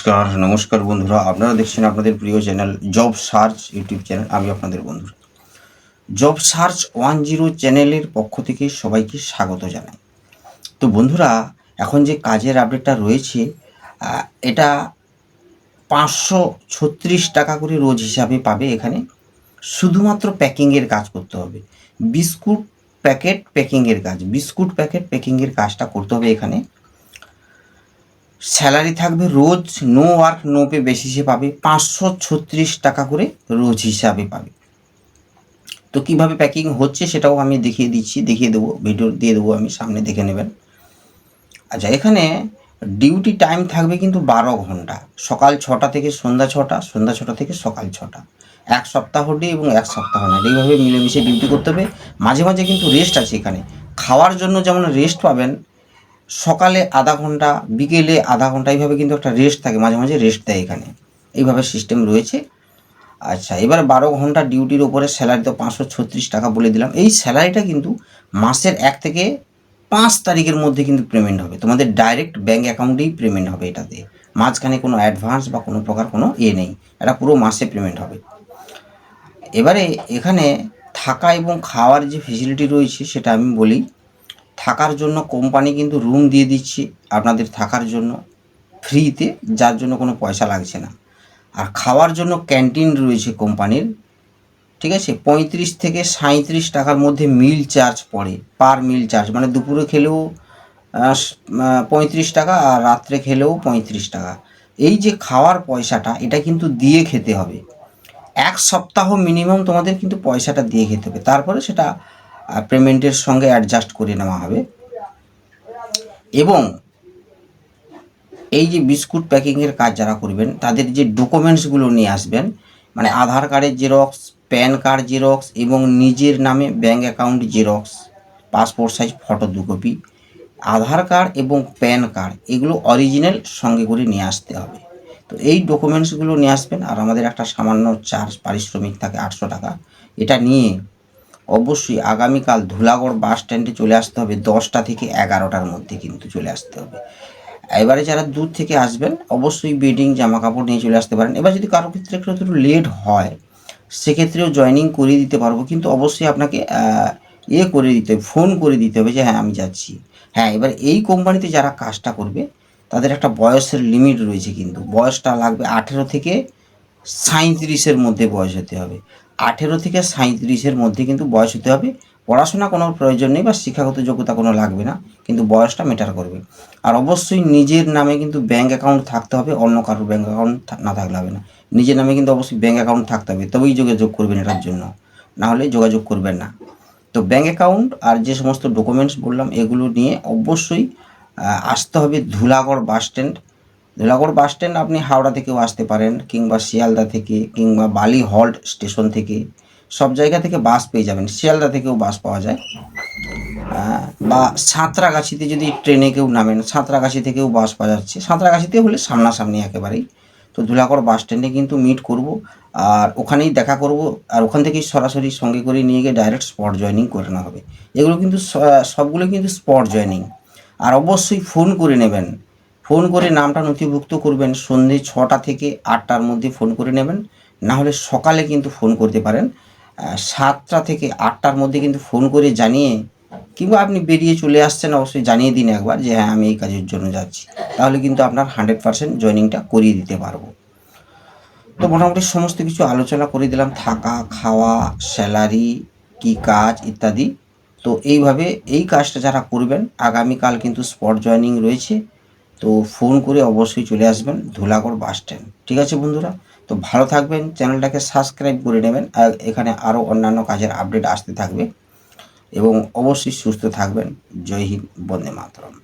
নমস্কার নমস্কার বন্ধুরা। আপনারা দেখছেন আপনাদের প্রিয় channel job search YouTube channel. আমি আপনাদের বন্ধু জব সার্চ ওয়ান জিরো চ্যানেলের পক্ষ থেকে সবাইকে স্বাগত জানাই। তো বন্ধুরা, এখন যে কাজের আপডেটটা রয়েছে এটা পাঁচশো ছত্রিশ টাকা করে রোজ হিসাবে পাবে এখানে। শুধুমাত্র প্যাকিংয়ের কাজ করতে হবে। বিস্কুট প্যাকেট প্যাকিংয়ের কাজ। বিস্কুট প্যাকেট প্যাকিংয়ের কাজটা করতে হবে এখানে। স্যালারি থাকবে রোজ নো ওয়ার্ক, নো পে বেসিসে পাবে। পাঁচশো ছত্রিশ টাকা করে রোজ হিসাবে পাবে। তো কীভাবে প্যাকিং হচ্ছে সেটাও আমি দেখিয়ে দিচ্ছি, দেখিয়ে দেবো, ভিডিও দিয়ে দেবো আমি, সামনে দেখে নেবেন। আচ্ছা এখানে ডিউটি টাইম থাকবে কিন্তু বারো ঘণ্টা। সকাল ছটা থেকে সন্ধ্যা ছটা সন্ধ্যা ছটা থেকে সকাল ছটা। এক সপ্তাহ ডে এবং এক সপ্তাহ না এইভাবে মিলেমিশে ডিউটি করতে হবে। মাঝে মাঝে কিন্তু রেস্ট আছে এখানে। খাওয়ার জন্য যেমন রেস্ট পাবেন সকালে আধা ঘণ্টা, বিকেলে আধা ঘণ্টা এইভাবে কিন্তু একটা রেস্ট থাকে, মাঝে মাঝে রেস্ট দেয় এখানে। এইভাবে সিস্টেম রয়েছে। আচ্ছা এবার বারো ঘণ্টা ডিউটির ওপরে স্যালারি তো পাঁচশো ছত্রিশ টাকা বলে দিলাম। এই স্যালারিটা কিন্তু মাসের এক থেকে পাঁচ তারিখের মধ্যে কিন্তু পেমেন্ট হবে। তোমাদের ডাইরেক্ট ব্যাঙ্ক অ্যাকাউন্টেই পেমেন্ট হবে এটাতে। মাঝখানে কোনো অ্যাডভান্স বা কোনো প্রকার কোনো ইয়ে নেই। এটা পুরো মাসে পেমেন্ট হবে। এবারে এখানে থাকা এবং খাওয়ার যে ফেসিলিটি রয়েছে, সেটা আমি বলি। থাকার জন্য কোম্পানি কিন্তু রুম দিয়ে দিচ্ছে আপনাদের থাকার জন্য। ফ্রিতে যার জন্য কোনো পয়সা লাগছে না। আর খাওয়ার জন্য ক্যান্টিন রয়েছে কোম্পানির ঠিক আছে? পঁয়ত্রিশ থেকে সাঁত্রিশ টাকার মধ্যে মিল চার্জ পড়ে পার মিল চার্জ মানে দুপুরে খেলেও পঁয়ত্রিশ টাকা আর রাত্রে খেলেও পঁয়ত্রিশ টাকা। এই যে খাওয়ার পয়সাটা, এটা কিন্তু দিয়ে খেতে হবে। এক সপ্তাহ মিনিমাম তোমাদের কিন্তু পয়সাটা দিয়ে খেতে হবে। তারপরে সেটা পেমেন্টের সঙ্গে অ্যাডজাস্ট করে নেওয়া হবে। এবং এই যে বিস্কুট প্যাকিংয়ের কাজ যারা করবেন, তাদের যে ডকুমেন্টসগুলো নিয়ে আসবেন মানে আধার কার্ডের জেরক্স প্যান কার্ড জেরক্স এবং নিজের নামে bank account xerox passport size photo দু কপি আধার কার্ড এবং প্যান কার্ড এগুলো অরিজিনাল সঙ্গে করে নিয়ে আসতে হবে। তো এই ডকুমেন্টসগুলো নিয়ে আসবেন, আর আমাদের একটা সামান্য চার্জ পারিশ্রমিক থাকে আটশো টাকা, এটা নিয়ে অবশ্যই আগামীকাল ধুলাগড় বাস স্ট্যান্ডে চলে আসতে হবে। দশটা থেকে এগারোটার মধ্যে কিন্তু চলে আসতে হবে। এবারে যারা দূর থেকে আসবেন, অবশ্যই বেডিং জামা কাপড় নিয়ে চলে আসতে পারেন। এবার যদি কারও ক্ষেত্রে একটু লেট হয়, সেক্ষেত্রেও জয়েনিং করিয়ে দিতে পারব। কিন্তু অবশ্যই আপনাকে ইয়ে করে দিতে হবে ফোন করে দিতে হবে যে হ্যাঁ আমি যাচ্ছি। হ্যাঁ এবার এই কোম্পানিতে যারা কাজটা করবে, তাদের একটা বয়সের লিমিট রয়েছে কিন্তু। বয়সটা লাগবে আঠেরো থেকে সাঁত্রিশের মধ্যে বয়স হতে হবে। আঠেরো থেকে সাঁত্রিশের মধ্যে কিন্তু বয়স হতে হবে। পড়াশোনা কোনো প্রয়োজন নেই বা শিক্ষাগত যোগ্যতা কোনো লাগবে না, কিন্তু বয়সটা মেটার করবে। আর অবশ্যই নিজের নামে কিন্তু ব্যাঙ্ক অ্যাকাউন্ট থাকতে হবে, অন্য কারোর ব্যাঙ্ক অ্যাকাউন্ট না থাকলে হবে না। নিজের নামে কিন্তু অবশ্যই ব্যাঙ্ক অ্যাকাউন্ট থাকতে হবে, তবেই যোগাযোগ করবেন এটার জন্য। না হলে যোগাযোগ করবেন না। তো ব্যাঙ্ক অ্যাকাউন্ট আর যে সমস্ত ডকুমেন্টস বললাম, এগুলো নিয়ে অবশ্যই আসতে হবে Dhulagarh bus stand Dhulagarh bus stand আপনি হাওড়া থেকেও আসতে পারেন কিংবা শিয়ালদা থেকে কিংবা বালি হল্ট স্টেশন থেকে। সব জায়গা থেকে বাস পেয়ে যাবেন। শিয়ালদা থেকেও বাস পাওয়া যায়। বা সাঁতরাগাছিতে যদি ট্রেনে কেউ নামেন, সাঁতরাগাছি থেকেও বাস পাওয়া যাচ্ছে। সাঁতরাগাছিতে হলে সামনাসামনি একেবারেই। তো ধুলাগড় বাস স্ট্যান্ডে কিন্তু মিট করব আর ওখানেই দেখা করব আর ওখান থেকেই সরাসরি সঙ্গে করে নিয়ে গিয়ে ডাইরেক্ট স্পট জয়েনিং করে নেওয়া হবে। এগুলো কিন্তু সবগুলো কিন্তু স্পট জয়েনিং। আর অবশ্যই ফোন করে নেবেন। ফোন করে নামটা নথিভুক্ত করবেন, সন্ধে ছটা থেকে আটটার মধ্যে ফোন করে নেবেন। না হলে সকালে কিন্তু ফোন করতে পারেন। সাতটা থেকে আটটার মধ্যে কিন্তু ফোন করে জানিয়ে কিংবা আপনি বেরিয়ে চলে আসছেন, অবশ্যই জানিয়ে দিন একবার যে হ্যাঁ আমি এই কাজের জন্য যাচ্ছি। তাহলে কিন্তু আপনার হান্ড্রেড পার্সেন্ট জয়েনিংটা করিয়ে দিতে পারব। তো মোটামুটি সমস্ত কিছু আলোচনা করে দিলাম, থাকা, খাওয়া, স্যালারি, কি কাজ ইত্যাদি। তো এইভাবে এই কাজটা যারা করবেন, আগামীকাল কিন্তু স্পট জয়েনিং রয়েছে। তো ফোন করে অবশ্যই চলে আসবেন ধুলাগড় বাস স্ট্যান্ড ঠিক আছে বন্ধুরা? তো ভালো থাকবেন, চ্যানেলটাকে সাবস্ক্রাইব করে নেবেন আর এখানে আরও অন্যান্য কাজের আপডেট আসতে থাকবে। এবং অবশ্যই সুস্থ থাকবেন। জয় হিন্দ, বন্দে মাতরম।